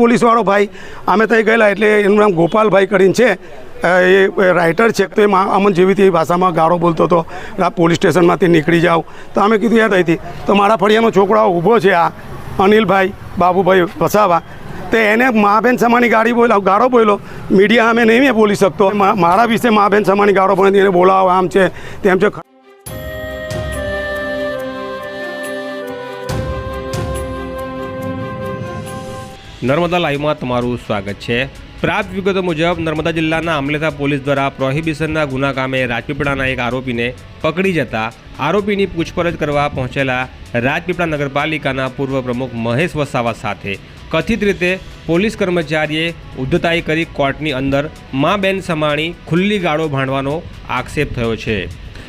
પોલીસવાળો ભાઈ, અમે ત્યાં ગયેલા એટલે એનું નામ ગોપાલભાઈ કરીને છે. એ રાઇટર છે, તો એ અમન જેવી તે ભાષામાં ગાળો બોલતો હતો. આ પોલીસ સ્ટેશનમાંથી નીકળી જાઓ તો અમે કીધું, યાર અહીંથી. તો મારા ફળિયાનો છોકરો ઊભો છે, આ અનિલભાઈ, બાબુભાઈ વસાવા. તે એને મહાબેન સમાની ગાડી બોલા, ગાળો બોલ્યો. મીડિયા અમે નહીં બોલી શકતો. મારા વિશે મહાબેન સમાની ગાળો પણ એને બોલાવો, આમ છે, તેમ છે. નર્મદા લાઈવમાં તમારું સ્વાગત છે. પ્રાપ્ત વિગતો મુજબ, નર્મદા જિલ્લાના અમલેથા પોલીસ દ્વારા પ્રોહિબિશનના ગુના કામે રાજપીપળાના એક આરોપીને પકડી જતા આરોપીની પૂછપરછ કરવા પહોંચેલા રાજપીપળા નગરપાલિકાના પૂર્વ પ્રમુખ મહેશ વસાવા સાથે કથિત રીતે પોલીસ કર્મચારીએ ઉદ્ધતાઈ કરી કોર્ટની અંદર મા બેન સમાણી ખુલ્લી ગાળો ભાંડવાનો આક્ષેપ થયો છે.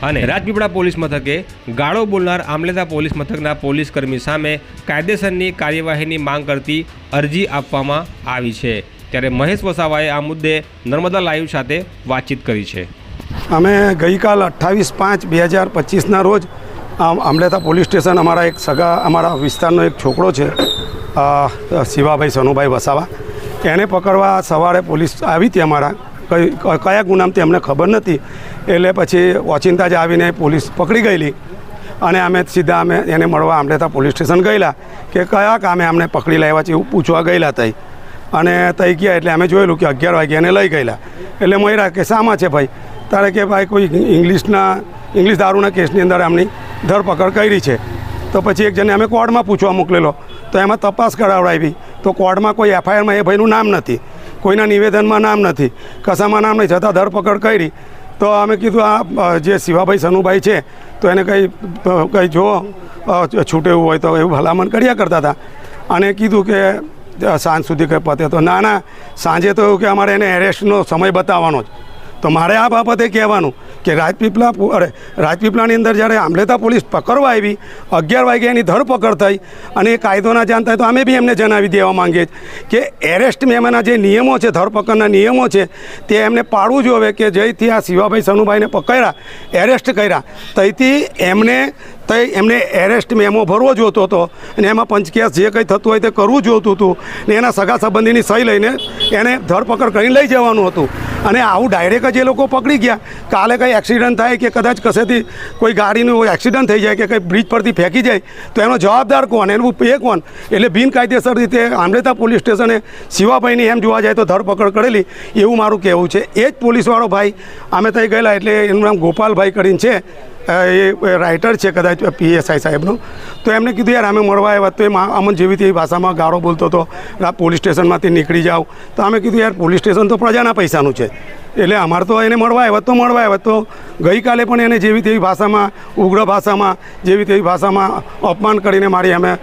અને રાજપીપળા પોલીસ મથકે ગાળો બોલનાર આમલેતા પોલીસ મથકના પોલીસ કર્મી સામે કાયદેસરની કાર્યવાહીની માંગ કરતી અરજી આપવામાં આવી છે. ત્યારે મહેશ વસાવાએ આ મુદ્દે નર્મદા લાઈવ સાથે વાતચીત કરી છે. અમે ગઈકાલ અઠ્ઠાવીસ પાંચ બે હજાર પચીસના રોજ આમ આમલેતા પોલીસ સ્ટેશન અમારા એક સગા, અમારા વિસ્તારનો એક છોકરો છે શિવાભાઈ સનુભાઈ વસાવા. એને પકડવા સવારે પોલીસ આવી હતી અમારા કયા ગુનામથી અમને ખબર નથી. એટલે પછી ઓચિંતા જ આવીને પોલીસ પકડી ગયેલી. અને અમે સીધા અમે એને મળવા આમલેતા પોલીસ સ્ટેશન ગયેલા કે કયા કામે અમને પકડી લાવ્યા છે એવું પૂછવા ગયેલા તઈ. અને તઈ ગયા એટલે અમે જોયેલું કે અગિયાર વાગે એને લઈ ગયેલા. એટલે મયરા કે, શામાં છે ભાઈ? તારે કે ભાઈ કોઈ ઇંગ્લિશના, ઇંગ્લિશ દારૂના કેસની અંદર આમની ધરપકડ કરી છે. તો પછી એક જણે અમે કોર્ટમાં પૂછવા મોકલેલો. તો એમાં તપાસ કરાવડાવી. તો કોર્ટમાં કોઈ એફઆઈઆરમાં એ ભાઈનું નામ નથી. કોઈના નિવેદનમાં નામ નથી, કશામાં નામ નહીં છતાં ધરપકડ કરી, તો અમે કીધું, આ જે શિવાભાઈ સનુભાઈ છે, તો એને કંઈ કંઈ જો છૂટે એવું હોય તો એવું ભલામણ કર્યા કરતા હતા. અને કીધું કે સાંજ સુધી કંઈ પતે તો. ના ના, સાંજે તો એવું કે અમારે એને એરેસ્ટનો સમય બતાવવાનો જ. તો મારે આ બાબતે કહેવાનું કે રાજપીપળા અરે રાજપીપળાની અંદર જ્યારે આમલેતા પોલીસ પકડવા આવી, અગિયાર વાગે એની ધરપકડ થઈ અને એ કાયદોના જાણ થાય તો અમે બી એમને જણાવી દેવા માંગીએ કે એરેસ્ટ મેમના જે નિયમો છે, ધરપકડના નિયમો છે, તે એમને પાડવું જોઈએ કે જેથી આ શિવાભાઈ સનુભાઈને પકડ્યા, એરેસ્ટ કર્યા. તેથી એમને, તો એમને એરેસ્ટ મેમો ભરવો જોતો હતો અને એમાં પંચકેસ જે કંઈ થતું હોય તે કરવું જોતું હતું. ને એના સગા સંબંધીની સહી લઈને એને ધરપકડ કરીને લઈ જવાનું હતું. અને આવું ડાયરેક્ટ જ એ લોકો પકડી ગયા. કાલે કંઈ એક્સિડન્ટ થાય કે કદાચ કશેથી કોઈ ગાડીનું એક્સિડન્ટ થઈ જાય કે કંઈ બ્રિજ પરથી ફેંકી જાય, તો એનો જવાબદાર કોણ? એનું એ કોણ? એટલે બિનકાયદેસર રીતે આમરેતા પોલીસ સ્ટેશને શિવાભાઈની એમ જોવા જાય તો ધરપકડ કરેલી, એવું મારું કહેવું છે. એ જ પોલીસવાળો ભાઈ, અમે ત્યાં ગયેલા એટલે એનું નામ ગોપાલભાઈ કરીને છે. એ રાઇટર છે કદાચ પીએસઆઈ સાહેબનો. તો એમને કીધું, યાર, અમે મળવા આવ્યા તો એ અમન જેવી તેવી ભાષામાં ગાળો બોલતો હતો. પોલીસ સ્ટેશનમાંથી નીકળી જાઓ. તો અમે કીધું, યાર, પોલીસ સ્ટેશન તો પ્રજાના પૈસાનું છે. એટલે અમારે તો એને મળવા આવ્યા તો મળવા આવ્યા. તો ગઈકાલે પણ એને જેવી તેવી ભાષામાં, ઉગ્ર ભાષામાં, જેવી તેવી ભાષામાં અપમાન કરીને મારી અમે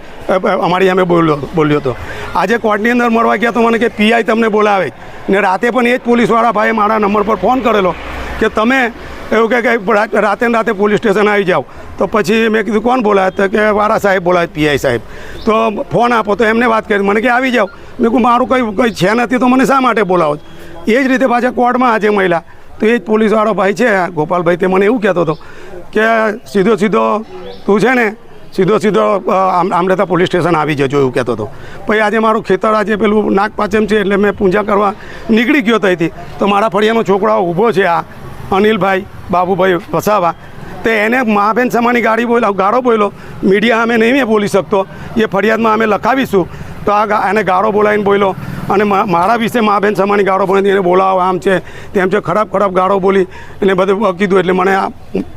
અમારી અમે બોલ્યો બોલ્યો હતો. આજે કોર્ટની અંદર મળવા ગયા તો મને કે પીઆઈ તમને બોલાવે. ને રાતે પણ એ જ પોલીસવાળા ભાઈએ મારા નંબર પર ફોન કરેલો કે, તમે એવું કહે કે રાતે ને રાતે પોલીસ સ્ટેશન આવી જાઓ. તો પછી મેં કીધું કોણ બોલાય તો કે વારા સાહેબ બોલાય પીઆઈ સાહેબ. તો ફોન આપો તો એમને વાત કરી. મને કે આવી જાઓ. મેં કહું મારું કંઈ કંઈ છે નથી તો મને શા માટે બોલાવો એ જ રીતે પાછા કોર્ટમાં આજે મહિલા તો એ જ પોલીસવાળો ભાઈ છે ગોપાલભાઈ તે મને એવું કહેતો હતો કે સીધો સીધો તું છે ને સીધો સીધો અ, આમ આમરેતા પોલીસ સ્ટેશન આવી જજો એવું કહેતો હતો. પછી આજે મારું ખેતર આજે પેલું નાગ પાચમ છે એટલે મેં પૂજા કરવા નીકળી ગયો ત્યાંથી તો મારા ફળિયાનો છોકરાઓ ઊભો છે આ. અનિલભાઈ, બાબુભાઈ વસાવા. તે એને મા બેન સમાની ગાડી બોલ્યો ગાળો બોલ્યો મીડિયા અમે નહીં બોલી શકતો. એ ફરિયાદમાં અમે લખાવીશું. તો આ એને ગાળો બોલાવીને બોલ્યો અને મારા વિશે મા બેન સમાની ગાળો બોલી, એને બોલાવો આમ છે, તેમ છે, ખરાબ ખરાબ ગાળો બોલી. એને બધું કીધું, એટલે મને આ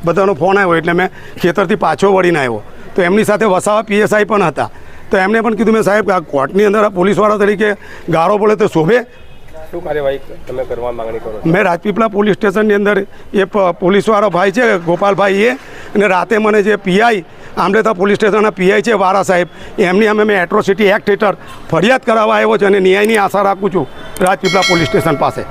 બધાનો ફોન આવ્યો, એટલે મેં ખેતરથી પાછો વળીને આવ્યો. તો એમની સાથે વસાવા પીએસઆઈ પણ હતા. તો એમને પણ કીધું, મેં સાહેબ, આ કોર્ટની અંદર પોલીસવાળા તરીકે ગાળો બોલે તો શોભે. શું કાર્યવાહી તમે કરવા માંગણી કરો મેં રાજપીપળા પોલીસ સ્ટેશનની અંદર એ પોલીસવાળો ભાઈ છે, ગોપાલભાઈ એ, અને રાતે મને જે પીઆઈ આમરેતા પોલીસ સ્ટેશનના પીઆઈ છે, વારા સાહેબ, એમની અમે મેં એટ્રોસિટી એક્ટ હેઠળ ફરિયાદ કરાવવા આવ્યો છે અને ન્યાયની આશા રાખું છું રાજપીપળા પોલીસ સ્ટેશન પાસે.